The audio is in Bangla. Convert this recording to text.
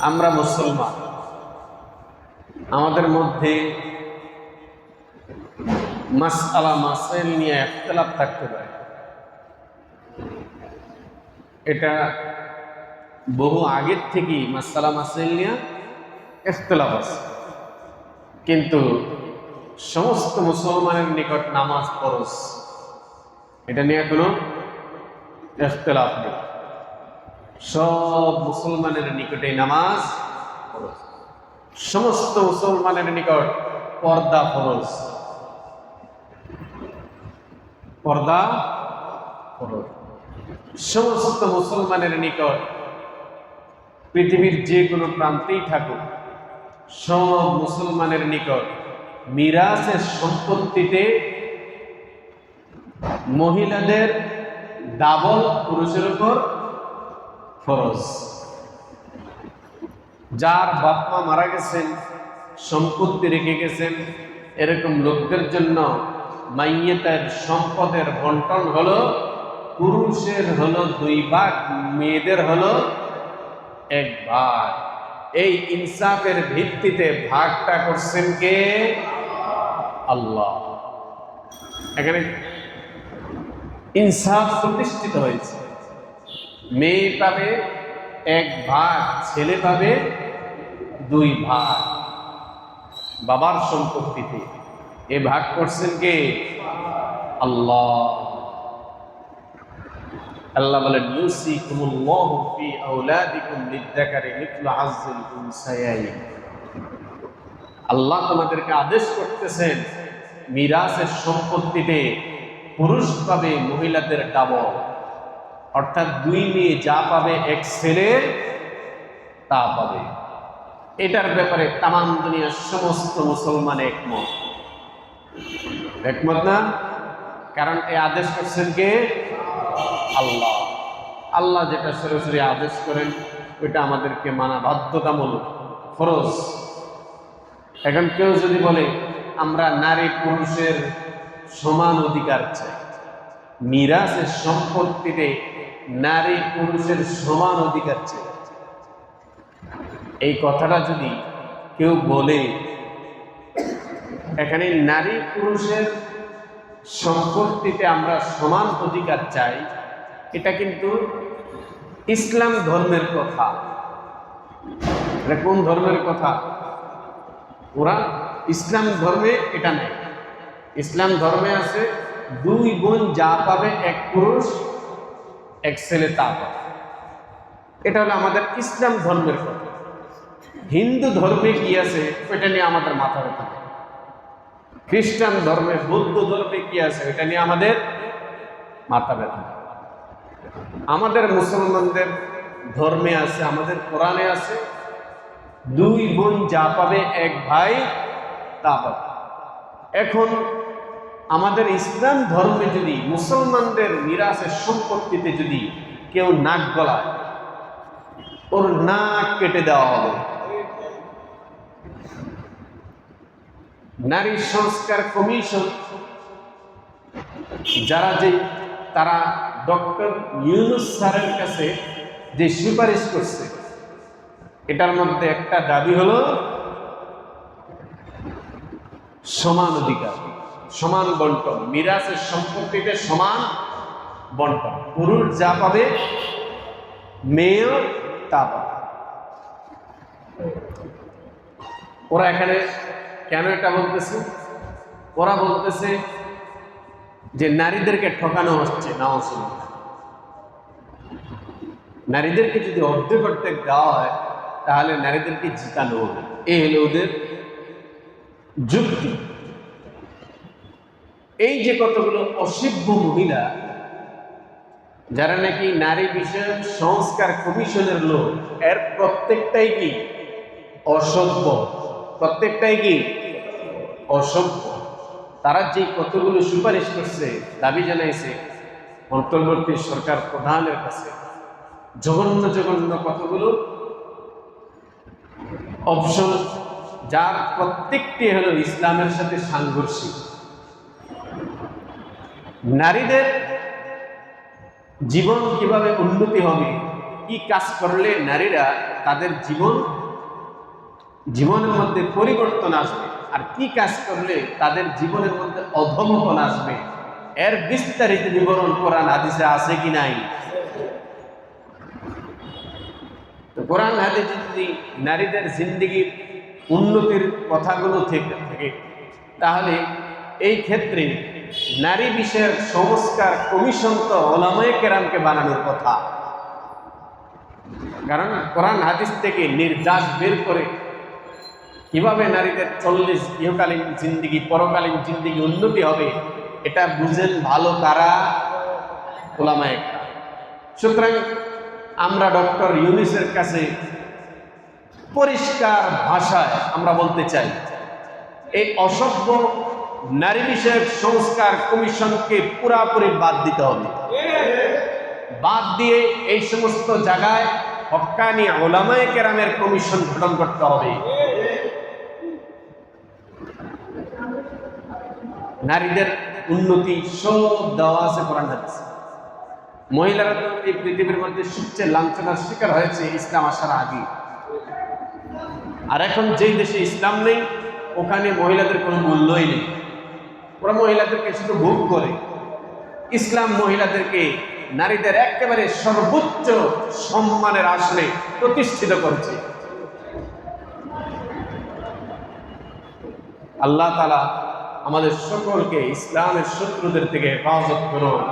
আমরা মুসলমান। আমাদের মধ্যে মাস আলা মাসাইল নিয়ে একতলাপ থাকতে পারে। এটা বহু আগের থেকেই মাসালা মাসাইল নিয়ে একতলাপ আছে। কিন্তু সমস্ত মুসলমানের নিকট নামাজ ফরজ। এটা নিয়ে কোনো একতলাপ নেই। সব মুসলমানের নিকটে নামাজ সমস্ত মুসলমানের নিকট পর্দা ফরজ। পর্দা ফরজ। সমস্ত মুসলমানের নিকট পৃথিবীর যে কোনো প্রান্তেই থাকুক, সব মুসলমানের নিকট মিরাজের সম্পত্তিতে মহিলাদের ডাবল পুরুষের উপর ফরজ। যার বাপ মা মারা গেছেন, সম্পত্তি রেখে গেছেন, এরকম লোকদের জন্য মাইয়েতের সম্পদের বন্টন হলো, পুরুষের হলো দুই ভাগ, মেয়েদের হলো এক ভাগ। এই ইনসাফের ভিত্তিতে ভাগটা করছেন কে? আল্লাহ। এখানে ইনসাফ প্রতিষ্ঠিত হয়েছে। মেয়ে পাবে এক ভাগ, ছেলে পাবে দুই ভাগ। বাবার সম্পত্তিতে। এ ভাগ করছেন কে? আল্লাহ। আল্লাহ উনসায়াইন আল্লাহ তোমাদেরকে আদেশ করতেছেন মিরাসের সম্পত্তিতে পুরুষ পাবে, মহিলাদের ডাবল। অর্থাৎ দুই মেয়ে যা পাবে এক ছেলে, তা পাবে। এটার ব্যাপারে তামাম দুনিয়ার সমস্ত মুসলমান একমত। একমত না? কারণ এই আদেশ করছেন কে? আল্লাহ। আল্লাহ যেটা সরাসরি আদেশ করেন, ওইটা আমাদেরকে মানা বাধ্যতামূলক, ফরজ। এখন কেউ যদি বলে, আমরা নারী পুরুষের সমান অধিকার চাই। মিরাজের সম্পত্তিতে নারী পুরুষের সমান অধিকার চাই। এই কথাটা যদি কেউ বলে, এখানে নারী পুরুষের সম্পত্তিতে আমরা সমান অধিকার চাই, এটা কিন্তু ইসলাম ধর্মের কথা। এটা কোন ধর্মের কথা? ওরা ইসলাম ধর্মে এটা নেই। ইসলাম ধর্মে আছে, দুই বোন যা পাবে এক পুরুষ এক ছেলে তা এটা হলো আমাদের ইসলাম ধর্মের কথা। হিন্দু ধর্মে কি আছে এটা নিয়ে আমাদের মাথা ব্যথা খ্রিস্টান ধর্মে বৌদ্ধ ধর্মে কি আছে এটা নিয়ে আমাদের মাথা ব্যথা আমাদের মুসলমানদের ধর্মে আছে, আমাদের কোরআনে আছে, দুই বোন যা পাবে, এক ভাই তা পাবে। এখন আমাদের ইসলাম ধর্মে যদি মুসলমানদের মিরাসের সম্পত্তিতে যদি কেউ নাক গলায়, ওর নাক কেটে দেওয়া হবে। নারী সংস্কার কমিশন, যারা যে তারা ডক্টর ইউনুস স্যারের কাছে যে সুপারিশ করছে, এটার মধ্যে একটা দাবি হলো, সমান অধিকার। সমান বন্টন। মিরাসের সম্পত্তিতে সমান বন্টন। পুরুষ যা পাবে, মেয়েও তা পাবে। ওরা এখানে কেন এটা বলতেছে? ওরা বলতেছে যে নারীদেরকে ঠকানো হচ্ছে নাওয়াজ নারীদেরকে যদি অর্ধেক অর্ধেক দেওয়া হয়, তাহলে নারীদেরকে জিতানো হবে। এই হলো ওদের যুক্তি। এই যে কতগুলো অসভ্য মহিলা, যারা নাকি নারী বিষয়ক সংস্কার কমিশনের লোক, এর প্রত্যেকটাই কি অসভ্য? প্রত্যেকটাই কি অসভ্য? তারা যে কতগুলো সুপারিশ করছে, দাবি জানাইছে, অন্তর্বর্তী সরকার প্রধানের কাছে। জঘন্য জঘন্য কতগুলো? অপশন যার প্রত্যেকটি হলো ইসলামের সাথে সাংঘর্ষিক। নারীদের জীবন কীভাবে উন্নতি হবে, কি কাজ করলে নারীরা তাদের জীবন, জীবনের মধ্যে পরিবর্তন আসবে, আর কি কাজ করলে তাদের জীবনের মধ্যে অধমপন আসবে, এর বিস্তারিত বিবরণ কোরআন হাদিসে আছে কি নাই? তো কোরআন হাদিসে যদি নারীদের জিন্দিগির উন্নতির কথাগুলো থেকে থাকে, তাহলে এই ক্ষেত্রে নারী বিষয়ক সংস্কার কমিশন তো ওলামায়ে কেরামকে বানানোর কথা কারণ কোরআন হাদিস থেকে নির্যাস বের করে কীভাবে নারীদের চল্লিশ ইহকালীন জিন্দিগি, পরকালীন জিন্দিগি উন্নতি হবে, এটা বুঝেন ভালো কারা ওলামায়ে। সুতরাং আমরা ডক্টর ইউনিসের কাছে পরিষ্কার ভাষায় আমরা বলতে চাই, এই অসভ্য নারী বিষয়ক সংস্কার কমিশনকে পুরাপুরি বাদ দিতে হবে। বাদ দিয়ে এই সমস্ত জায়গায় হক্কানি ওলামায়ে কেরামের কমিশন গঠন করতে হবে। নারীদের উন্নতি সব দেওয়া আছে কোরআন মহিলারা তো এই পৃথিবীর মধ্যে সবচেয়ে লাঞ্ছনার শিকার হয়েছে ইসলাম আসার আগে। আর এখন যেই দেশে ইসলাম নেই, ওখানে মহিলাদের কোনো মূল্যই নেই। ওরা মহিলাদেরকে শুধু ভোগ করে। ইসলাম মহিলাদেরকে নারীদের একেবারে সর্বোচ্চ সম্মানের আসনে প্রতিষ্ঠিত করেছে। আল্লাহ তালা আমাদের সকলকে ইসলামের শত্রুদের থেকে হেফাজত করুন।